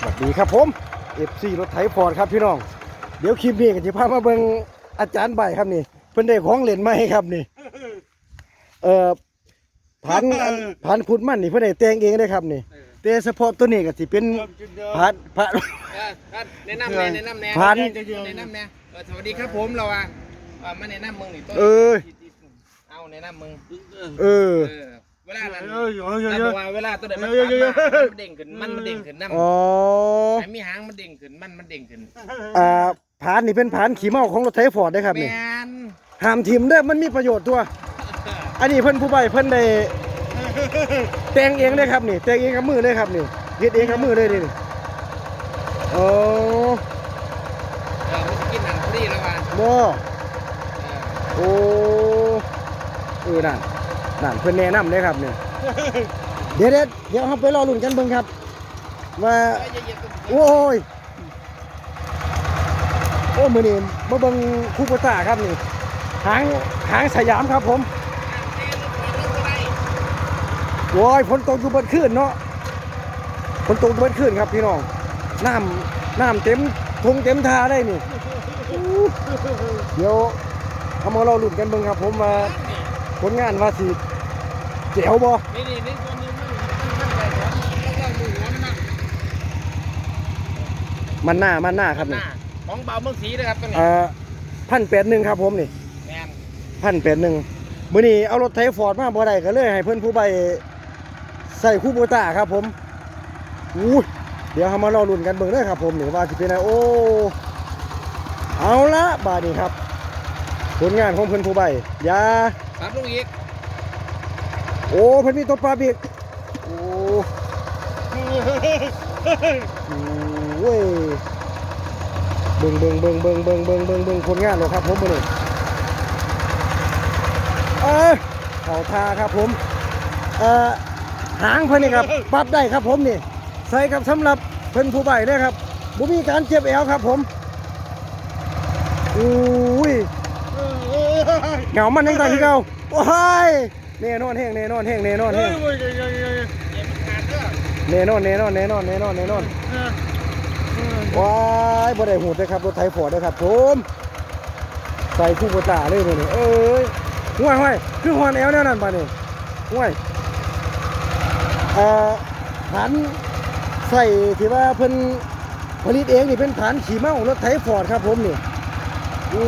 สวัสดีครับผมเอฟซีรถไถฟอร์ดครับพี่น้อง เดี๋ยวคลิปนี้ก็จะพามาเบิ่งอาจารย์ใบครับนี่ เพิ่นได้ของเล่นมาให้ครับนี่ เอ่อพันพันขุดมันนี่เพิ่นได้แต่งเองได้ครับนี่แต่เฉพาะตัวนี้ก็สิเป็นพันพันเออเออแนะนำแน่แนะนำแน่พัน แนะนำแน่เออสวัสดีครับผมเราอะอ่ามาแนะนำมึงนี่ต้นเออ เอาแนะนำมึงเออ เออเวลานั้นเวบอกว่าเวลาตัวใดมันฟันมามันเด้งขึ้นมันมันเด้งขึ้นน้ำอ๋อไอ้มีหางมันเด้งขึ้นมันมันเด้งขึ้นอ่าผานนี่เป็นผานขี่เมาของรถไถฟอร์ดได้ครับนี่นห้ามทิมเด้อมันมีประโยชน์ตัว อันนี้เพิ่นผู้ใบเพิ่นได้แต่งเองเลยครับนี่แต่งเองกับมือเลยครับนี่เฮ็ดเองกับมือเลยนี่โอ้เออมันจะกินหนังพอดีแล้วว่ะบ่เอโอ้เออนั่น นั่นเพิ่อนแนะนำเลยครับเนี่ยเดี๋ยวเดี๋ยวเดี๋ยวเราไปรอลุ้นกันเบิ่งครับ ว่าเอออย่าเหยโอ้ยโอ้มือนี้มาเบิ่งคูปต้าครับนี่หางหางสยามครับผมโอ้ยฝนตกอยู่เบนขึ้นเนาะฝนตกอยู่เบนขึ้นครับพี่น้องน้ำน้ำเต็มทงเต็มทาได้นี่เดี๋ยวเอามาเราหลุ้นกันเบิ่งครับผมว่าผลงานว่าสิ เจ๋วบ่นี่นี่นี่ตัวนึงมันมันไปหัวแล้วก็มือหัวมันนะมันหน้ามันหน้าครับหนี่น้าของเบาเมืองศรีนะครับตัวนี้อ่าพันแปดหนึ่งครับผมนี่แมนพันแปดหนึ่งมื้อนี้เอารถไถฟอร์ดมาบ่ได้ก็เลยให้เพิ่นผู้ใบใส่คู่โบต้าครับผมอู้ยเดี๋ยวเรามาเราลุ้นกันเบิ่งเด้อครับผมนี่ว่าสิเป็นไงโอ้เอาละบาดนี้ครับผลงานของเพิ่นผู้ใบอยาปรับลงอีก โอ้เพิ่นมีตัวปลาบีกโอ้โอ้ยเบิ่งเบิ่งเบิ่งเบิ่งเบิ่งเบิ่งเบิ่งเบิ่งผลงานเนาครับผมมื้อนี้เอ้ยเข้าทาครับผมเอ่อหางเพิ่นนี่ครับปรับได้ครับผมนี่ใส่กับสำหรับเพิ่นผู้ใบเด้ครับบ่มีการเจ็บแอวครับผมอุ้ยเหงามันยังตายคือเก่าโอ้ย แน่นอนแห้งแน่นอนแห้งแน่นอนแห้งเดี๋ยวมันขาดเด้อแน่นอนแน่นอนแน่นอนแน่นอนแน่นอนว้ายบ่ได้หูดเลยครับรถไถฟอร์ดเลยครับผมใส่คู่กระตาเลยนี่เอ้ยห่วยห่วยคือหอนแอวแนวนั้นป่ะนี่ห่วยเอ่อผันใส่ที่ว่าเพิ่นผลิตเองนี่เป็นผันขี่เมารถไถฟอร์ดครับผมนี่อู้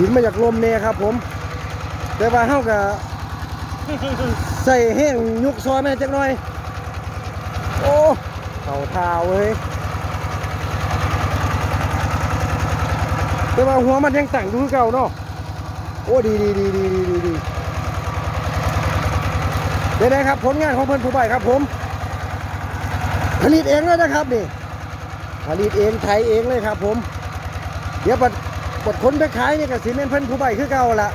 หินมาจากลมเนี่ยครับ ผม แต่ว่าเฮาก็ใส่แห้งยุกซอยแม่จักหน่อย โอ้เข่าเท้าเว้ยแต่ว่าหัวมันยังตั้งอยู่คือเก่าเนาะโอ้ดีดีดีดีดีดีดีเดี๋ยวนะครับผลงานของเพื่อนผู้ใบครับผม ผลิตเองเลยนะครับนี่ผลิตเองไทยเองเลยครับผม เดี๋ยว บัดบัดคนไปขายนี่ก็สิเป็นเพิ่นผู้ใบคือเก่าละ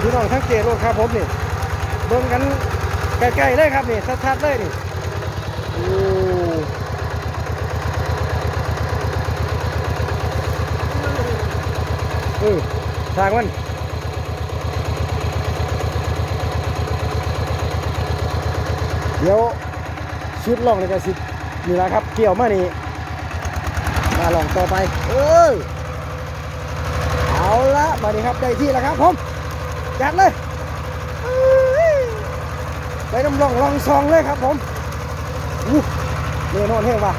พี่น้องทั้งเจรถครับผมนี่เบิ่งกันใกล้ๆเลยครับนี่ชัดๆเลยนี่โอ้เออทางมันเดี๋ยวชุดลองเลยกันสินี่ละครับ เกี่ยวมานี่ ลองต่อไป เออเอาละมาดีครับได้ที่แล้วครับผมจัดเลยไปน้ำลองลองซองเลยครับผมอู้แน่นอนแห้งว่ะ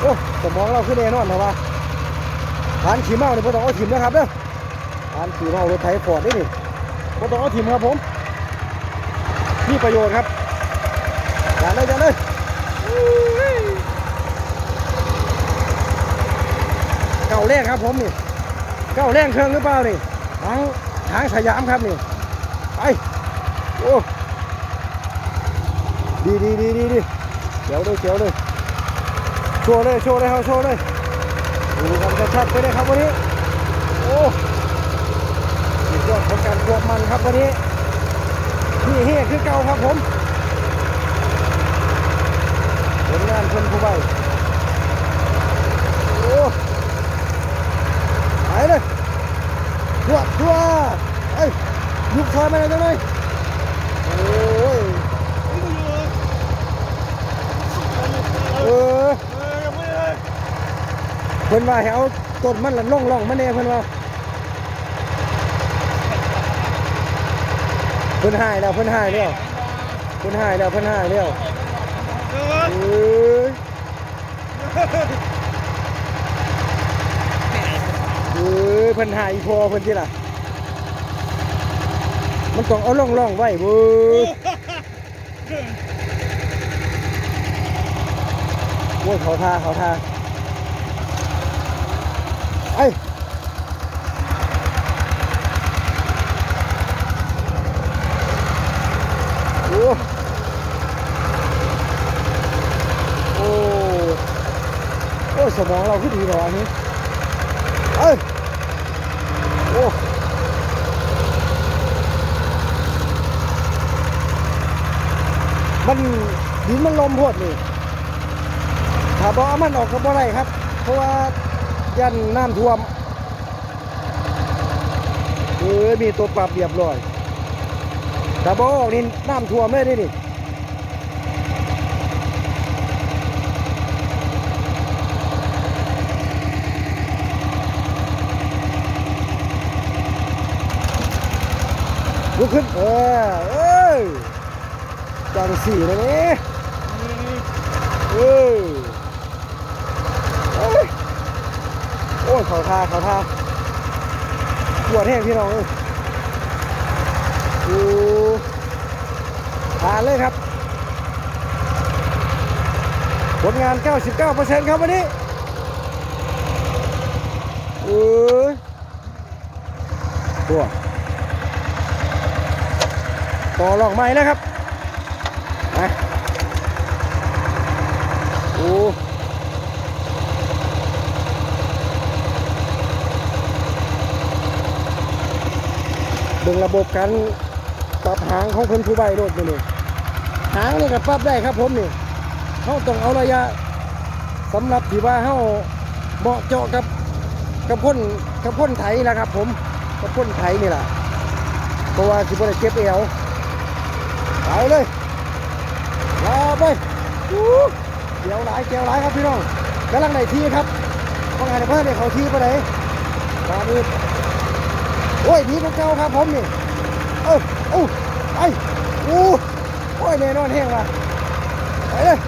โอ้สมองเราคือแน่นอนเหรอวะทานขี่เมาเนี่ยพอต้องเอาถิ่มนะครับเด้อทานขี่เมารถไถฟอร์ดนี่นี่พอต้องเอาถิ่มครับผมมีประโยชน์ครับจัดเลยจัดเลยอุ้ยเก่าแรกครับผมนี่เก่าแรงเครื่องหรือเปล่านี่ทั้งทางสยามครับนี่ไปโอ้ดีดีดีดีดีเจียวเลยเจียวเลยโชว์เลยโชว์เลยเขาโชว์เลยดูกันชัดๆไปเลยครับวันนี้โอ้สุดยอดของการควบมันครับวันนี้นี่เฮียคือเก่าครับผมผลงานคนผู้ใบ ทั่วทั่วเอ้ยลูกคอยมาเลยจังเลยโอ้ยเออเพิ่นว่าใหวตดมันละล่องล่องมันเองเพิ่นว่าเพิ่นหายแล้วเพิ่นหายแล้วเพิ่นหายแล้วเพิ่นหายแล้ว พิ่นหายอีพอเพิ่นสิล่ะ มันต้องเอาล่องล่องไว้เว้ยโว้ยเขาทาเขาทาไอ้ยโอ้โอ้โอ้ สมองเราขึ้นดีหรออันนี้เอ้ยโอ้ มันดินมันลมพวดนี่ถ้าบอเอามันออกก็บ่ได้ครับ เพราะว่ายันน้ำท่วมเออมีตัวปรับเรียบร้อยถ้าบอออกนี่น้ำท่วมเลยเดินี่ลุกขึ้นเออ เอ้ยจังสี่เลยนี่เอ้ยโอ้ยเขาทาเขาทาปวดแห้งพี่น้องเอ้ยดูผ่านเลยครับ ผลงาน 99%ครับวันนี้เออตัวต่อลองไม้นะครับนะโอ้ เบิ่งระบบการปรับหางของเพิ่นผู้ใบโดดไปนี่หางนี่ก็ปรับได้ครับผมนี่เขาต้องเอาระยะสำหรับที่ว่าเขาเหมาะเจาะกับกับพ่นกับพ่นไถนะครับ ผมกับพ่นไถนี่แหละเพราะว่าสิบ่ได้เก็บเอวไปเลยลาไปอู้ เกี่ยวหลายเกี่ยวหลายครับพี่น้องกำลังในที่ครับว่าไงเพื่อนเนี่ยเขาที่ไปไหนมาดูโอ้ยดีของเก่าครับผมนี่เออโอ้ไปอู้โอ้ยแน่นอนแห้งว่ะไปเลย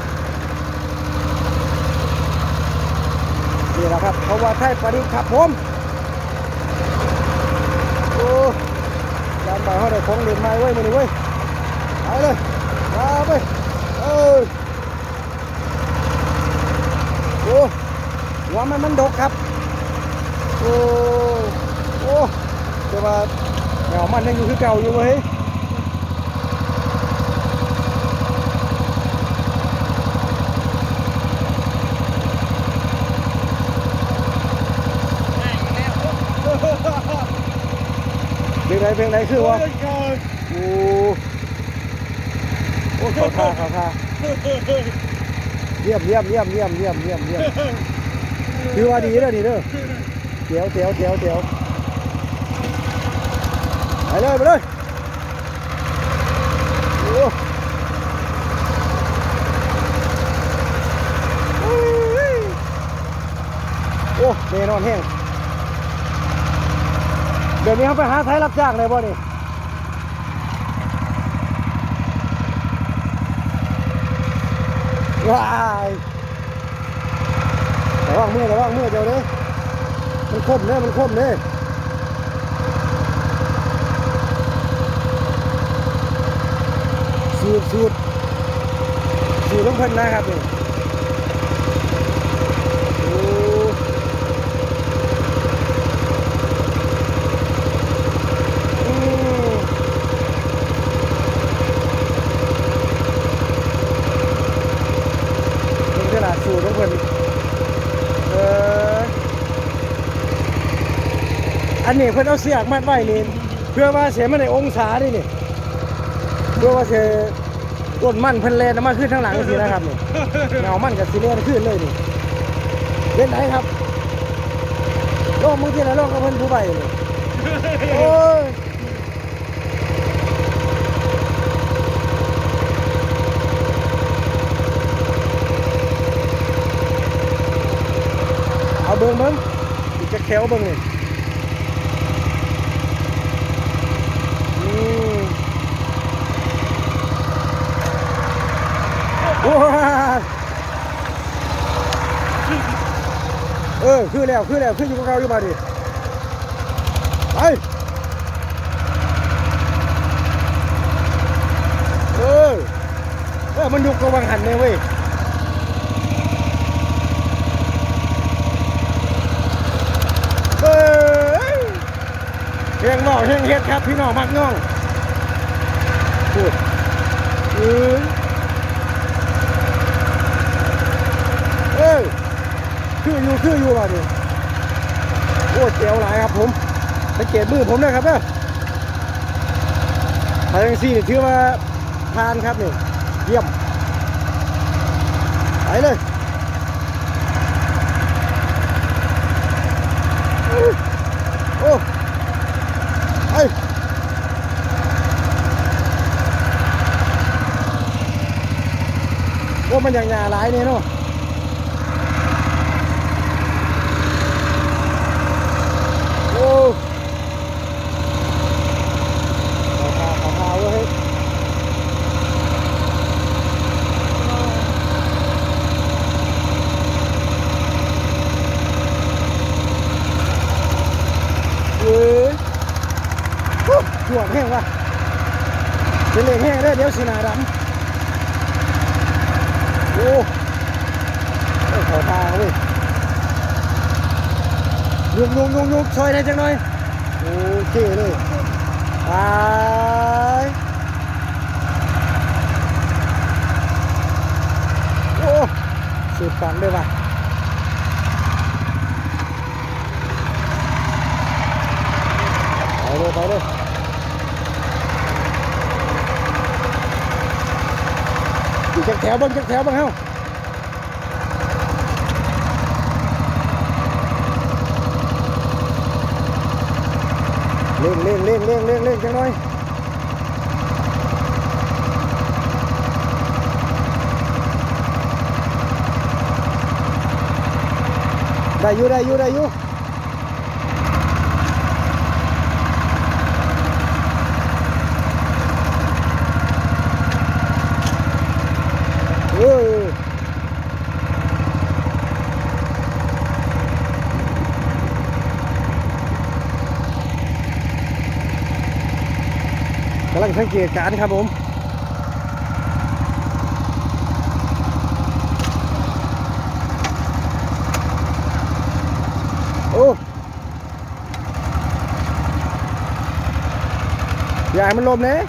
นี่แหละครับเพราะว่าไทยประดิษฐ์ครับผมโอ้ยามบ่ายเขาได้ของเล่นม้ไว้มาดิเว้ยไปเลยมาไปเออ อ้หัวมันมันดกครับ โอ้โอ้แต่ว่าแนวมันยังอยู่คือเก่าอยู่เว้ยเพลงไหนเพลงไหนคือวะโอ้โอ้เขาท่าเขาท่า เยี่ยมเยี่ยมเยี่ยมเยี่ยมเยี่ยมเยี่ยมเยี่ยมคือว่าดีเด้อดีเด้อเตี๋ยวเตี๋ยวเตี๋ยวเตี๋ยวไปเลยไปเลยโอ้โอ้ยโอ้แน่นอนแห้งเดี๋ยวนี้เขาไปหาไทยรับจ้างเลยบ่นี่ ว้ายระวังมือระวังมือเจ้าเด้อมันคมเนี้ยมันคมเนี้ยสูดสูดสูดลงเพิ่นนะครับเนี่ยอ้อืม เป็นขนาดสูตรของเพิ่นเอออั นนี้เพิ่นเอาเสียกมัดไว้นี่เพื่อว่าเสียมันในองศาดินี่เพื่อว่าเสียต้นมันเพิ่นเลนมาขึ้นข้างหลังสินะครับนี่เงามันกับสิเลนขึ้นเลยนี่เล่นไหนครับลองมึงที่ไหนลอกับเพิ่นผู้ใบนี่โอ้ยเบิ้งเบิ้งจะแควเบิ้งนี่อืมโอ้ย เออคือแล้วคือแล้วคืออยู่กับเราอยู่มาดิไปเออเออมันยุกระวังหันเลยเว้ยเอ้ยเฮียงบอกเฮียงเฮ็ดครับพี่น้องมักย่องพูดเอ้ยเอ้ยคื อยู่คืออยู่ว่ะนี่โอ้เจ๋วหลายครับผมสังเกตมือผมนะครับเด้อทางซี่นี่ถือว่าทานครับนี่เยี่ยมไปเลยโอ้ไอ้โอ้มันอย่างหยาหลายเนี่ยเนาะโอ้ขอพาขอพาเว้ยเฮ้ย โอ้จวดแห้งว่ะเป็นเหล็กแห้งได้เดี๋ยวสีหนาดำโอ้โอ้ขอตาเว้ยยุกยุกยุกยุกช่วยได้จังหน่อยโอเคเลยไปโอ้สุดปังเลยว่ะไปเลยไปเลย อยู่ จักแถวบ้างจักแถวบ้างเฮ้าเล่งเล่งเล่งเล่งเล่งเล่งจังหน่อยได้อยู่ได้อยู่ได้อยู่เออำลัง สังเกตการครับผมโอ้ยาให้มันลมเลย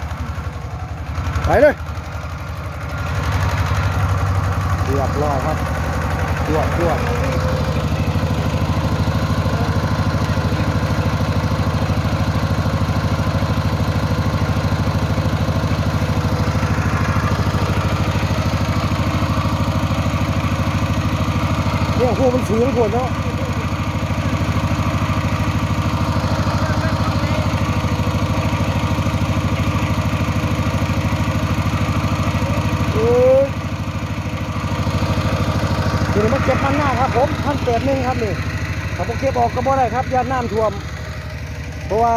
ไปเลยเรียบร้อยครับจวจวดเนี่ ยพวกมันสูงกว่าเนาะเดี๋ยวมาเก็บพันหน้าครับผมพันเปิดหนึ่งครับนี่ถ้าผมเก็บออกก็บ่ได้ครับยานน้ำท่วม เพราะว่า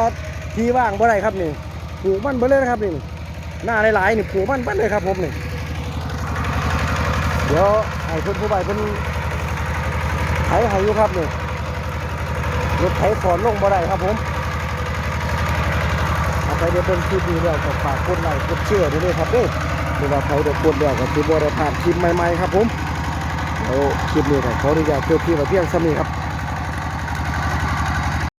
ทีว่างบ่ได้ครับนี่ปลูกมันเบ่เลยนะครับนี่หน้าหลายๆนี่ปลูกมันเบ่เลยครับผมนี่เดี๋ยวให้เพิ่นผู้ใบเพิ่น ไถให้อยู่ครับนี่รถไถถอนลงบ่ได้ครับผมเอาไปเดี๋ยวเป็นคลิปนี้แล้วก็ฝากกดไลค์กดแชร์ด้วยครับเด้อหรือว่าใครได้กดแล้วก็คือบริพลาดคลิปใหม่ๆครับผมแล้วคลิปนี้ก็ขออนุญาตเพื่อพี่มาเพียงสำนี้ครับ